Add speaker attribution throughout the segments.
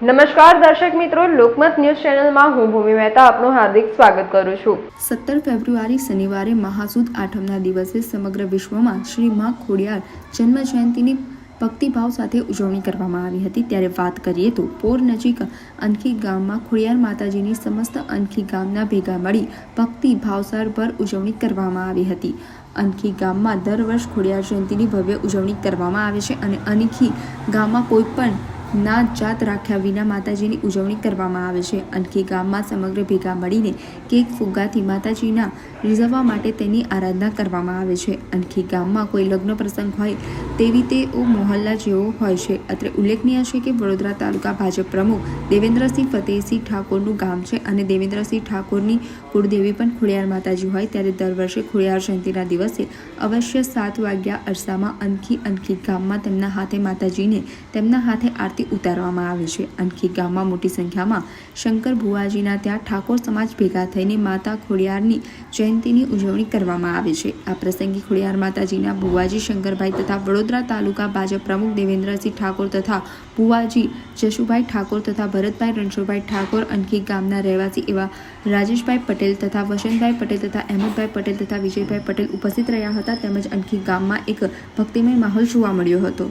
Speaker 1: નમસ્કાર દર્શક મિત્રો, લોકમત ન્યૂઝ ચેનલમાં હું ભૂમિ મહેતા આપનું હાર્દિક સ્વાગત કરું છું.
Speaker 2: સત્તર ફેબ્રુઆરી શનિવારે મહાસુદ આઠમના દિવસે સમગ્ર વિશ્વમાં શ્રી મા ખોડિયાર જન્મ જયંતિની ભક્તિભાવ સાથે ઉજવણી કરવામાં આવી હતી. ત્યારે વાત કરીએ તો પોર નજીક અનખી ગામમાં ખોડિયાર માતાજીની સમસ્ત અનખી ગામના ભેગા મળી ભક્તિ ભાવસરભર ઉજવણી કરવામાં આવી હતી. અનખી ગામમાં દર વર્ષ ખોડિયાર જયંતિની ભવ્ય ઉજવણી કરવામાં આવે છે અને અનખી ગામમાં કોઈ પણ નાત જાત રાખ્યા વિના માતાજીની ઉજવણી કરવામાં આવે છે. અનખી ગામમાં સમગ્ર ભેગા મળીને કેક ફુગ્ગાથી માતાજીના રીઝવવા માટે તેની આરાધના કરવામાં આવે છે. અનખી ગામમાં કોઈ લગ્ન પ્રસંગ હોય તેવી તેઓ મોહલ્લા જેવો હોય છે. અત્રે ઉલ્લેખનીય છે કે વડોદરા તાલુકા ભાજપ પ્રમુખ દેવેન્દ્રસિંહ ફતેહસિંહ ઠાકોરનું ગામ છે અને દેવેન્દ્રસિંહ ઠાકોરની કુળદેવી પણ ખોડિયાર માતાજી હોય ત્યારે દર વર્ષે ખોડિયાર જયંતિના દિવસે અવશ્ય સાત વાગ્યા અરસામાં અનખી અનખી ગામમાં તેમના હાથે માતાજીને તેમના હાથે આરતી ઉતારવામાં આવે છે. અનખી ગામમાં મોટી સંખ્યામાં શંકર ભુવાજીના ત્યાં ઠાકોર સમાજ ભેગા થઈને માતા ખોડિયારની જયંતિની ઉજવણી કરવામાં આવે છે. આ પ્રસંગે ખોડિયાર માતાજીના ભુવાજી શંકરભાઈ તથા વડોદરા તાલુકા ભાજપ પ્રમુખ દેવેન્દ્રસિંહ ઠાકોર તથા ભુવાજી જશુભાઈ ઠાકોર તથા ભરતભાઈ રણછોડભાઈ ઠાકોર અનખી ગામના રહેવાસી એવા રાજેશભાઈ પટેલ તથા વસંતભાઈ પટેલ તથા અહેમદભાઈ પટેલ તથા વિજયભાઈ પટેલ ઉપસ્થિત રહ્યા હતા. તેમજ અનખી ગામમાં એક ભક્તિમય માહોલ જોવા મળ્યો હતો.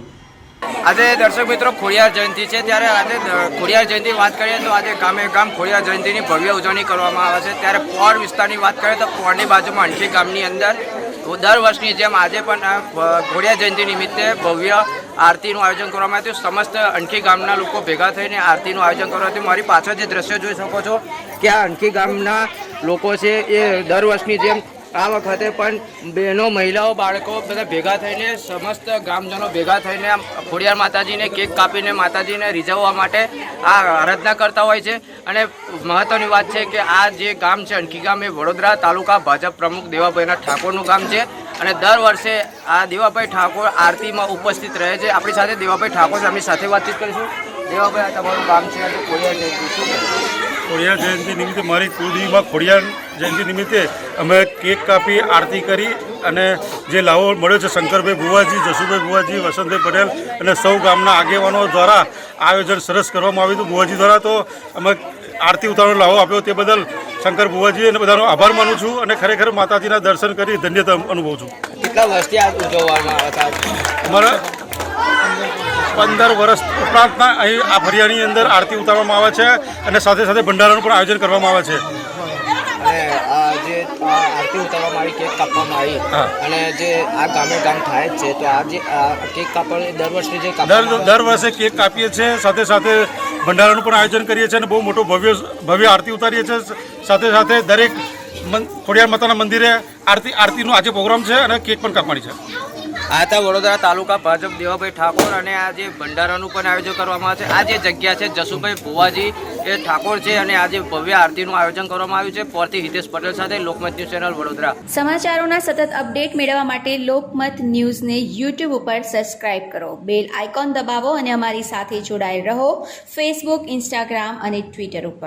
Speaker 3: આજે દર્શક મિત્રો ખોડિયાર જયંતિ છે. ત્યારે આજે ખોડિયાર જયંતિ વાત કરીએ તો આજે ગામે ગામ ખોડિયાર જયંતિની ભવ્ય ઉજવણી કરવામાં આવે છે. ત્યારે પોર વિસ્તારની વાત કરીએ તો પોરની બાજુમાં અણખી ગામની અંદર દર વર્ષની જેમ આજે પણ ખોડિયા જયંતિ નિમિત્તે ભવ્ય આરતીનું આયોજન કરવામાં આવ્યું. સમસ્ત અણખી ગામના લોકો ભેગા થઈને આરતીનું આયોજન કરવામાં આવ્યું. મારી પાછળ જે દ્રશ્ય જોઈ શકો છો કે આ અણખી ગામના લોકો છે એ દર વર્ષની જેમ આ વખતે પણ બહેનો, મહિલાઓ, બાળકો બધા ભેગા થઈને, સમસ્ત ગ્રામજનો ભેગા થઈને ખોડિયાર માતાજીને કેક કાપીને, માતાજીને રીઝવવા માટે આ આરાધના કરતા હોય છે. અને મહત્ત્વની વાત છે કે આ જે ગામ છે અણકી ગામ, એ વડોદરા તાલુકા ભાજપ પ્રમુખ દેવાભાઈના ઠાકોરનું ગામ છે. અને દર વર્ષે આ દેવાભાઈ ઠાકોર આરતીમાં ઉપસ્થિત રહે છે. આપણી સાથે દેવાભાઈ ઠાકોર સામે સાથે વાતચીત કરીશું. દેવાભાઈ આ તમારું ગામ છે આજે ખોડિયાર જયંતિ શું
Speaker 4: ખોડિયાર જયંતિ નિમિત્તે મારી કુળદેવીમાં ખોડિયાર જયંતિ નિમિત્તે અમે કેક કાપી આરતી કરી અને જે લાવો મળ્યો છે શંકરભાઈ ભુવાજી જસુભાઈ ભુવાજી વસંતભાઈ પટેલ અને સૌ ગામના આગેવાનો દ્વારા આયોજન સરસ કરવામાં આવ્યું હતું. ભુવાજી દ્વારા તો અમે આરતી ઉતારવાનો લાવો આપ્યો તે બદલ શંકર ભુવાજી અને બધાનો આભાર માનું છું અને ખરેખર માતાજીના દર્શન કરી ધન્યતા અનુભવું છું.
Speaker 3: કેટલા વર્ષથી આ ઉજવવામાં
Speaker 4: અમારા પંદર વર્ષ ઉપરાંતના અહીં આ ફરિયાની અંદર આરતી ઉતારવામાં આવે છે અને સાથે સાથે ભંડારાનું પણ આયોજન કરવામાં આવે છે.
Speaker 3: આ જે આરતી ઉતારવામાં આવી કેક કાપવામાં આવી અને જે આ ગામે ગામ થાય છે તો આ જે કેક કાપવાની દર વર્ષે જે
Speaker 4: દર વર્ષે કેક કાપીએ છીએ સાથે સાથે ભંડારાનું પણ આયોજન કરીએ છીએ અને બહુ મોટો ભવ્ય ભવ્ય આરતી ઉતારીએ છીએ. સાથે સાથે દરેક ખોડિયાર માતાના મંદિરે આરતી આરતીનો આજે પ્રોગ્રામ છે અને કેક પણ કાપવાની છે.
Speaker 3: આ હતા વડોદરા તાલુકા ભાજપ દેવાભાઈ ઠાકોર અને આ જે ભંડારાનું પણ આયોજન કરવામાં આવે છે. આ જે જગ્યા છે, જસુભાઈ ભુવાજી એ ઠાકોર છે અને આજે ભવ્ય આરતીનું આયોજન કરવામાં આવ્યું છે પરથી હિતેશ પટેલ સાથે લોકમત ન્યૂઝ ચેનલ વડોદરા.
Speaker 5: સમાચારોના સતત અપડેટ મેળવવા માટે લોકમત ન્યૂઝને યુટ્યુબ ઉપર સબસ્ક્રાઇબ કરો. બેલ આઇકોન દબાવો અને અમારી સાથે જોડાયેલ રહો. ફેસબુક ઇન્સ્ટાગ્રામ અને ટ્વિટર ઉપર.